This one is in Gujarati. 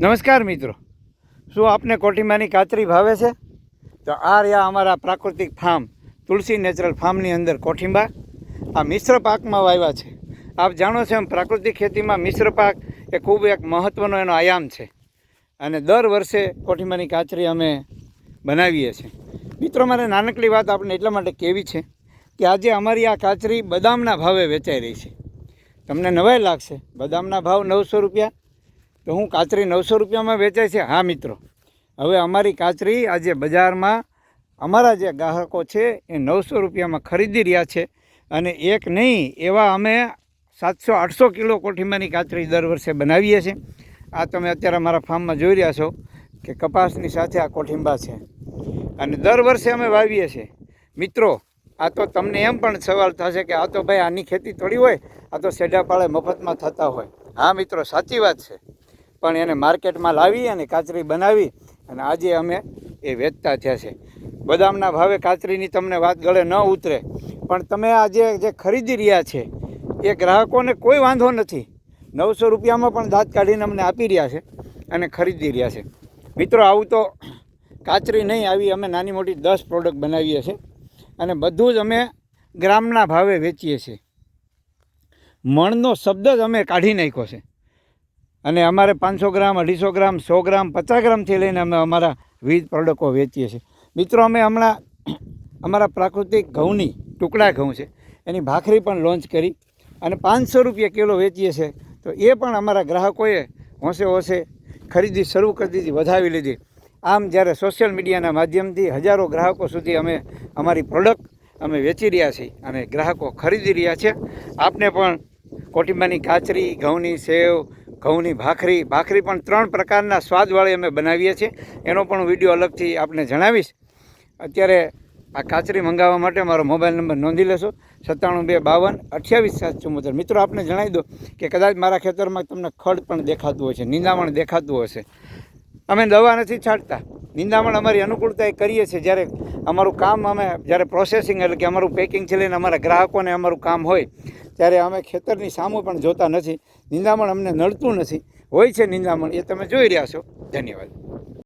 નમસ્કાર મિત્રો. શું આપને કોટીમાની કાચરી ભાવે છે? તો આ રહ્યા અમારા પ્રાકૃતિક ફાર્મ, તુલસી નેચરલ ફાર્મની અંદર કોઠીંબા આ મિશ્ર પાકમાં વાવ્યા છે. આપ જાણો છો એમ પ્રાકૃતિક ખેતીમાં મિશ્ર પાક એ ખૂબ એક મહત્ત્વનો એનો આયામ છે. અને દર વર્ષે કોઠિંબાની કાચરી અમે બનાવીએ છીએ. મિત્રો, મારે નાનકડી વાત આપણે એટલા માટે કેવી છે કે આજે અમારી આ કાચરી બદામના ભાવે વેચાઈ રહી છે. તમને નવાઈ લાગશે. બદામના ભાવ નવસો રૂપિયા તો હું કાચરી નવસો રૂપિયામાં વેચાય છે? હા, મિત્રો. હવે અમારી કાચરી આજે બજારમાં અમારા જે ગ્રાહકો છે એ નવસો રૂપિયામાં ખરીદી રહ્યા છે અને એક નહીં, એવા અમે સાતસો, આઠસો કિલો કોઠીમાંની કાચરી દર વર્ષે બનાવીએ છીએ. આ તમે અત્યારે અમારા ફાર્મમાં જોઈ રહ્યા છો કે કપાસની સાથે આ કોઠીંબા છે. અને દર વર્ષે અમે વાવીએ છીએ. મિત્રો, આ તો તમને એમ પણ સવાલ થશે કે આ તો ભાઈ આની ખેતી થોડી હોય, આ તો સેઢાપાળે મફતમાં થતા હોય. હા, મિત્રો, સાચી વાત છે. પણ એને માર્કેટમાં લાવી અને કાચરી બનાવી અને આજે અમે એ વેચતા થયા છે. બદામના ભાવે કાચરીની તમને વાત ગળે ન ઉતરે, પણ તમે આજે જે ખરીદી રહ્યા છે, એ ગ્રાહકોને કોઈ વાંધો નથી. નવસો રૂપિયામાં પણ દાંત કાઢીને અમને આપી રહ્યા છે અને ખરીદી રહ્યા છે. મિત્રો, આવું તો કાચરી નહીં આવી, અમે નાની મોટી દસ પ્રોડક્ટ બનાવીએ છીએ અને બધું જ અમે ગ્રામના ભાવે વેચીએ છીએ. મણનો શબ્દ જ અમે કાઢી નાખ્યો છે. અને અમારે પાંચસો ગ્રામ, અઢીસો ગ્રામ, સો ગ્રામ, પચાસ ગ્રામથી લઈને અમે અમારા વિવિધ પ્રોડક્ટો વેચીએ છીએ. મિત્રો, અમે હમણાં અમારા પ્રાકૃતિક ઘઉંની ટુકડા ઘઉં છે, એની ભાખરી પણ લોન્ચ કરી અને પાંચસો રૂપિયા કિલો વેચીએ છીએ. તો એ પણ અમારા ગ્રાહકોએ હોંશે હોંશે ખરીદી શરૂ કરી દીધી, વધાવી લીધી. આમ જ્યારે સોશિયલ મીડિયાના માધ્યમથી હજારો ગ્રાહકો સુધી અમે અમારી પ્રોડક્ટ અમે વેચી રહ્યા છીએ અને ગ્રાહકો ખરીદી રહ્યા છે. આપને પણ કોટીંબાની કાચરી, ઘઉંની સેવ ઘઉંની ભાખરી ભાખરી પણ ત્રણ પ્રકારના સ્વાદવાળી અમે બનાવીએ છીએ. એનો પણ વીડિયો અલગથી આપને જણાવીશ. અત્યારે આ કાચરી મંગાવવા માટે મારો મોબાઈલ નંબર નોંધી લેશો. સત્તાણું બે બાવન અઠ્યાવીસ સાત ચુમ્મોતેર મિત્રો, આપને જણાવી દો કે કદાચ મારા ખેતરમાં તમને ખડ પણ દેખાતું હોય છે નિંદામણ દેખાતું હશે. અમે દવા નથી છાંટતા. નિંદામણ અમારી અનુકૂળતા એ કરીએ છીએ. જ્યારે અમારું કામ અમે, જ્યારે પ્રોસેસિંગ એટલે કે અમારું પેકિંગ છે લઈને અમારા ગ્રાહકોને અમારું કામ હોય ત્યારે અમે ખેતરની સામું પણ જોતા નથી. નિંદામણ અમને નડતું નથી. હોય છે નિંદામણ, એ તમે જોઈ રહ્યા છો. ધન્યવાદ.